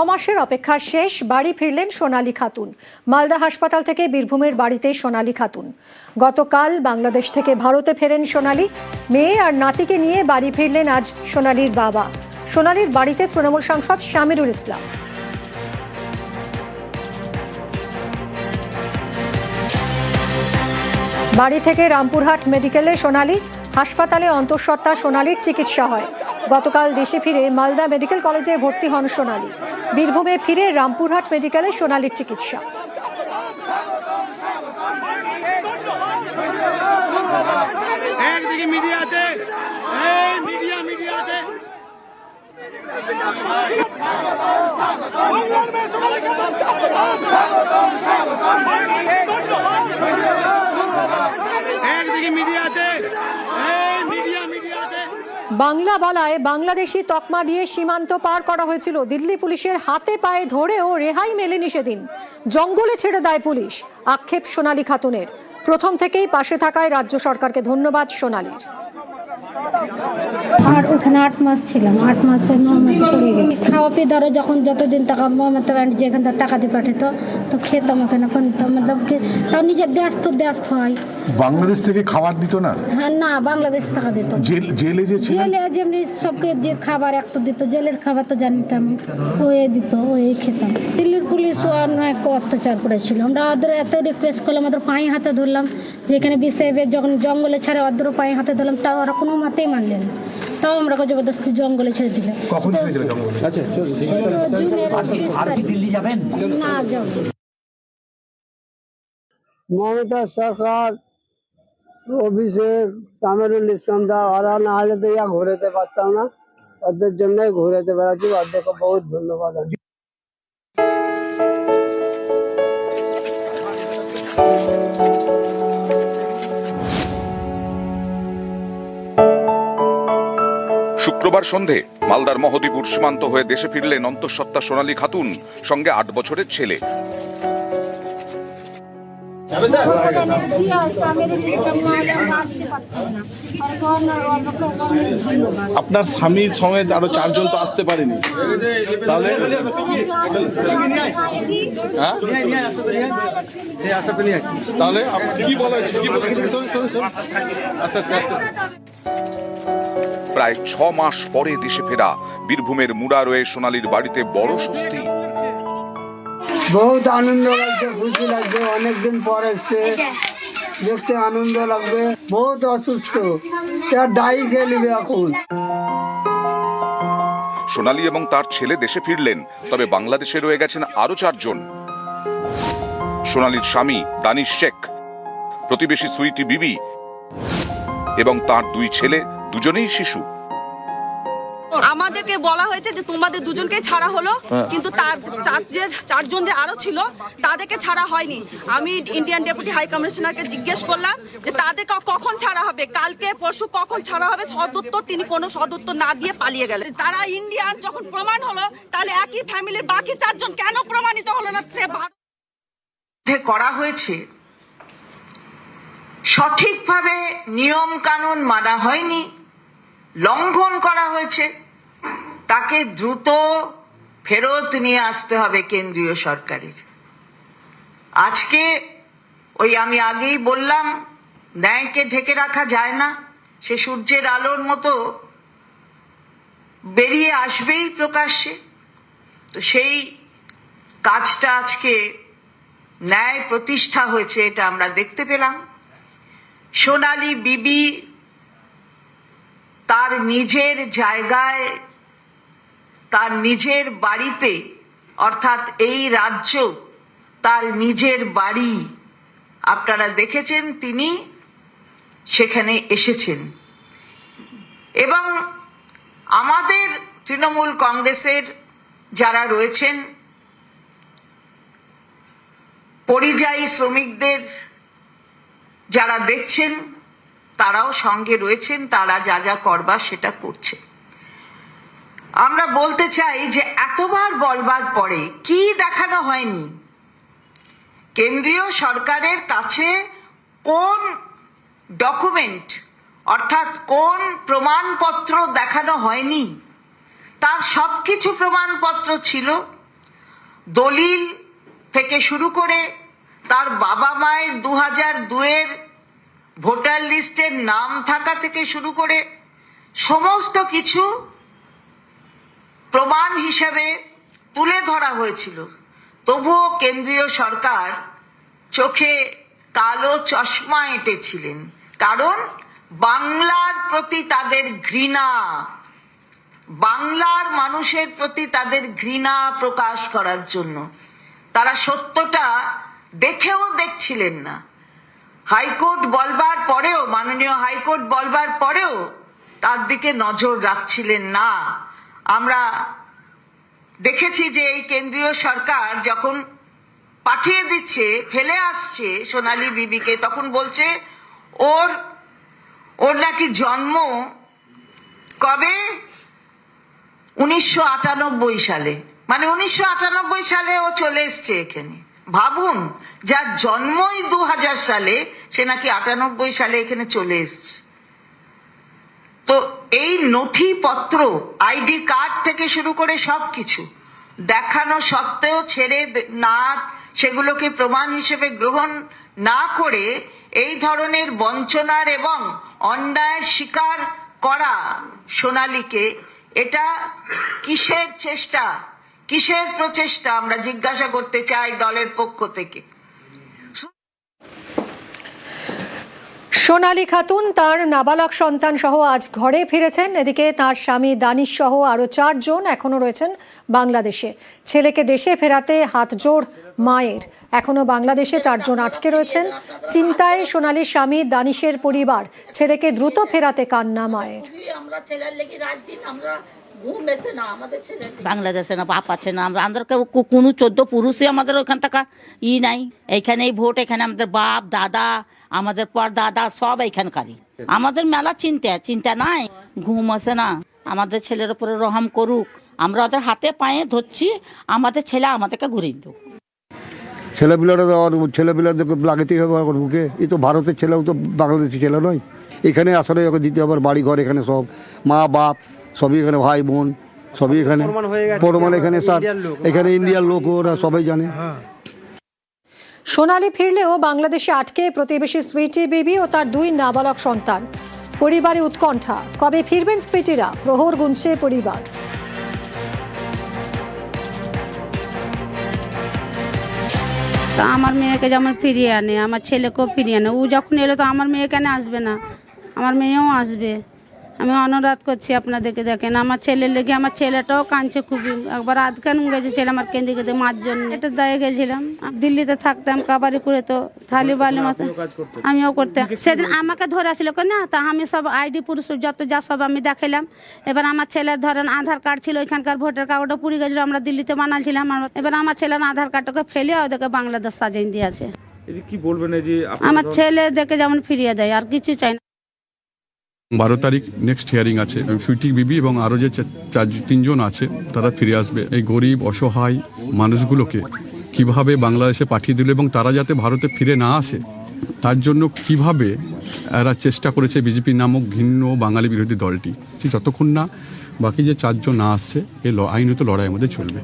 মাসের অপেক্ষা শেষ, বাড়ি ফিরলেন সোনালী খাতুন। মালদা হাসপাতাল থেকে বীরভূমের বাড়িতে সোনালী খাতুন। গতকাল বাংলাদেশ থেকে ভারতে ফেরেন সোনালী। মেয়ে আর নাতিকে নিয়ে বাড়ি ফিরলেন আজ সোনালীর বাবা। সোনালীর বাড়িতে তৃণমূল সাংসদ শামিরুল ইসলাম। বাড়ি থেকে রামপুরহাট মেডিকেলে সোনালী। হাসপাতালে অন্তঃসত্ত্বা সোনালীর চিকিৎসা হয়। গতকাল দেশে ফিরে মালদা মেডিকেল কলেজে ভর্তি হন সোনালী। বীরভূমে ফিরে রামপুরহাট মেডিকেলে সোনালীর চিকিৎসা মিডিয়া মিডিয়া আছে একদিকে মিডিয়া আছে এই মিডিয়া মিডিয়া আছে বাংলা বলায় বাংলাদেশি তকমা দিয়ে সীমান্ত পার করা হয়েছিল। দিল্লি পুলিশের হাতে পায়ে ধরেও রেহাই মেলেনি সেদিন। জঙ্গলে ছেড়ে দেয় পুলিশ। আক্ষেপ সোনালী খাতুনের। প্রথম থেকেই পাশে থাকায় রাজ্য সরকারকে ধন্যবাদ সোনালীর। আর ওখানে আট মাস ছিলাম। আট মাসে ন মাসে পড়ে গেছি। খাওয়া পেয়ে ধরো যখন যতদিন টাকা মমতা ব্যানার্জি যেখান থেকে টাকা দিয়ে পাঠাতো তো খেতাম ওখানে তো মতলব কি তাও নিজের দেশ তো দেশ হয়। বাংলাদেশ থেকে খাবার দিত না? হ্যাঁ না বাংলাদেশ টাকা দিত। জেলে যে জেলে যেমনি সবকে যে খাবার একটু দিত জেলের খাবার তো জানি আমি ওই দিত ওই খেতাম। দিল্লির পুলিশ অনেক অত্যাচার করেছিল। আমরা ওদের এত রিকোয়েস্ট করলাম ওদের পায়ে হাতে ধরলাম যে এখানে বিসেফে যখন জঙ্গলে ছাড়ে ওদের পায়ে হাতে ধরলাম তাও ওরা কোনো মতেই মানলেন না। তাও আমরা জবরদস্তি জঙ্গলে ছেড়ে দিলাম। কখন ছেড়ে ছেড়েছিল জঙ্গলে? জুনের দিল্লি যাবেন? না যাব মমতা সরকার অভিষেক সামিরুল ইসলাম দা ওরা না হলে তো ইয়া ঘুরেতে পারতাম না। ওদের জন্যই ঘুরেতে বেড়াচ্ছি। ওদেরকে বহুত ধন্যবাদ। শুক্রবার সন্ধে মালদার মহদীপুর সীমান্ত হয়ে দেশে ফিরলেন অন্তঃসত্ত্বা সোনালী খাতুন সঙ্গে আট বছরের ছেলে। আপনার স্বামীর সমেত আরও চারজন তো আসতে পারেনি। তাহলে হ্যাঁ? তাহলে কি বলা হয়েছে? প্রায় ছ মাস পরে দেশে ফেরা বীরভূমের মুড়া রয়ে সোনালীর বাড়িতে বড় স্বস্তি। বহুত আনন্দ লাগছে খুশি লাগছে অনেকদিন পর এসছে। দেখতে আনন্দ লাগবে বহুত অসুস্থ। ডাই খেয়ে নিবে এখন? সোনালী এবং তার ছেলে দেশে ফিরলেন তবে বাংলাদেশে রয়ে গেছেন আরও চারজন। সোনালীর স্বামী দানিশ শেখ প্রতিবেশী সুইটি বিবি এবং তার দুই ছেলে দুজনেই শিশু। আমাদেরকে বলা হয়েছে যে তোমাদের দুজনকে ছাড়া হলো কিন্তু তার চার যে চারজন যে আরও ছিল তাদেরকে ছাড়া হয়নি। আমি ইন্ডিয়ান ডেপুটি হাই কমিশনারকে জিজ্ঞেস করলাম যে তাদের কখন ছাড়া হবে কালকে পরশু কখন ছাড়া হবে সদুত্তর তিনি কোনো সদুত্তর না দিয়ে পালিয়ে গেলেন। তারা ইন্ডিয়ান যখন প্রমাণ হলো তাহলে একই ফ্যামিলির বাকি চারজন কেন প্রমাণিত হলো না? সে করা হয়েছে সঠিকভাবে নিয়ম কানুন মানা হয়নি, লঙ্ঘন করা হয়েছে, তাকে দ্রুত ফেরত নিয়ে আসতে হবে কেন্দ্রীয় সরকারের। আজকে ওই আমি আগেই বললাম, ন্যায়কে ঢেকে রাখা যায় না, সে সূর্যের আলোর মতো বেরিয়ে আসবেই প্রকাশ্যে। তো সেই কাজটা আজকে ন্যায় প্রতিষ্ঠা হয়েছে, এটা আমরা দেখতে পেলাম। সোনালী বিবি তার নিজের জায়গায়, তার নিজের বাড়িতে, অর্থাৎ এই রাজ্য তার নিজের বাড়ি। আপনারা দেখেছেন তিনি সেখানে এসেছেন। এবং আমাদের তৃণমূল কংগ্রেসের যারা রয়েছেন, পরিযায়ী শ্রমিকদের যারা দেখছেন, তারাও সঙ্গে রয়েছেন, তারা যা যা করবার সেটা করছে। আমরা বলতে চাই যে এতবার বলবার পরে কি দেখানো হয়নি? কেন্দ্রীয় সরকারের কাছে কোন ডকুমেন্ট, অর্থাৎ কোন প্রমাণপত্র দেখানো হয়নি? তার সবকিছু প্রমাণপত্র ছিল। দলিল থেকে শুরু করে তার বাবা মায়ের দু হাজার দুয়ের ভোটার লিস্টের নাম থাকা থেকে শুরু করে সমস্ত কিছু প্রমাণ হিসেবে তুলে ধরা হয়েছিল। তবুও কেন্দ্রীয় সরকার চোখে কালো চশমা এঁটেছিলেন, কারণ বাংলার প্রতি তাদের ঘৃণা, বাংলার মানুষের প্রতি তাদের ঘৃণা প্রকাশ করার জন্য। তারা সত্যটা দেখেও দেখছিলেন না। হাইকোর্ট বলবার পরেও, মাননীয় হাইকোর্ট বলবার পরেও তার দিকে নজর রাখছিলেন না। আমরা দেখেছি যে এই কেন্দ্রীয় সরকার যখন পাঠিয়ে দিচ্ছে, ফেলে আসছে সোনালী বিবিকে, তখন বলছে, ওর ওর নাকি জন্ম কবে? উনিশশো আটানব্বই সালে। মানে উনিশশো আটানব্বই সালে ও চলে এসছে এখানে। ভাবুন, যার জন্মই দু হাজার সালে, সে নাকি আটানব্বই সালে এখানে চলে এসছে। তো এই নথিপত্র আইডি কার্ড থেকে শুরু করে সবকিছু, দেখানো সত্ত্বেও ছেড়ে না, সেগুলোকে প্রমাণ হিসেবে গ্রহণ না করে এই ধরনের বঞ্চনার এবং অন্যায় স্বীকার করা, সোনালীকে, এটা কিসের চেষ্টা? কিসের প্রচেষ্টা আমরা জিজ্ঞাসা করতে চাই দলের পক্ষ থেকে? সোনালী খাতুন তার নাবালক সন্তান সহ আজ ঘরে ফিরেছেন। এদিকে তার স্বামী দানিশ সহ আরও চারজন এখনও রয়েছেন বাংলাদেশে। ছেলেকে দেশে ফেরাতে হাতজোড় মায়ের। এখনও বাংলাদেশে চারজন আটকে রয়েছেন। চিন্তায় সোনালীর স্বামী দানিশের পরিবার। ছেলেকে দ্রুত ফেরাতে কান্না মায়ের। আমরা ছেলের লেগে আমরা ঘুম এসে না আমাদের ছেলে বাংলাদেশে না বাপ আছে না আমরা আমাদের কেউ কোনো চোদ্দ পুরুষই আমাদের ওখান থেকে ই নাই। এইখানেই ভোট এখানে আমাদের বাপ দাদা আমাদের পর দাদা সব এইখানকারই। আমাদের মেলা চিন্তা চিন্তা নাই ঘুম আসে না। আমাদের ছেলের উপরে রহম করুক। আমরা ওদের হাতে পায়ে ধরছি আমাদের ছেলে আমাদেরকে ঘুরিয়ে দেবো ছেলেপিলারা ছেলেপিলাদেরকে লাগাতেই হবে আর বুকে এই তো ভারতের ছেলেও তো বাংলাদেশি ছেলে নয়। এখানে আসলে ওকে দিতে হবে বাড়ি ঘর এখানে সব। মা বাপ সবই এখানে ভাই বোন সবই এখানে। প্রমাণ এখানে স্যার এখানে ইন্ডিয়ার লোক ওরা সবাই জানে। সোনালী ফিরলেও বাংলাদেশে আটকে প্রতিবেশী সুইটি বিবি ও তার দুই নাবালক সন্তান। পরিবারে উৎকণ্ঠা। কবে ফিরবেন সুইটিরা প্রহর গুনছে পরিবার। তা আমার মেয়েকে যেমন ফিরিয়ে আনে আমার ছেলেকেও ফিরিয়ে আনে। ও যখন এলো তো আমার মেয়ে কেন আসবে না। আমার মেয়েও আসবে। আমি অনুরোধ করছি আপনাদেরকে দেখেন আমার ছেলের লেগে আমার ছেলেটাও কাঁদছে খুবই। একবার আধখান গেছে ছেলে আমার কেঁদে কেঁদে মার জন্য। এটা দায়ে গেছিলাম। দিল্লিতে থাকতাম কাবারি করে তো থালি বালি মতো আমিও করতাম। সেদিন আমাকে ধরে আসছিল না তা আমি সব আইডি পুরুষ যত যা সব আমি দেখাইলাম। এবার আমার ছেলের ধরেন আধার কার্ড ছিল ওইখানকার ভোটার কার্ডটা পুড়ে গেছিল আমরা দিল্লিতে বানাইছিলাম আর- এবার আমার ছেলের আধার কার্ডটাকে ফেলে ওদেরকে বাংলাদেশ সাজাই দিয়েছে। কি বলবেন আমার ছেলে দেখে যেমন ফিরিয়ে দেয় আর কিছু চাই না। বারো তারিখ নেক্সট হিয়ারিং আছে। সুইটি বিবি এবং আরও যে চার, তিনজন আছে, তারা ফিরে আসবে। এই গরিব, অসহায় মানুষগুলোকে কীভাবে বাংলাদেশে পাঠিয়ে দিল এবং তারা যাতে ভারতে ফিরে না আসে, তার জন্য কীভাবে এরা চেষ্টা করেছে বিজেপি নামক ঘিন্ন বাঙালি বিরোধী দলটি। যতক্ষণ না, বাকি যে চারজন না আসছে এ আইনত লড়াইয়ের মধ্যে চলবে।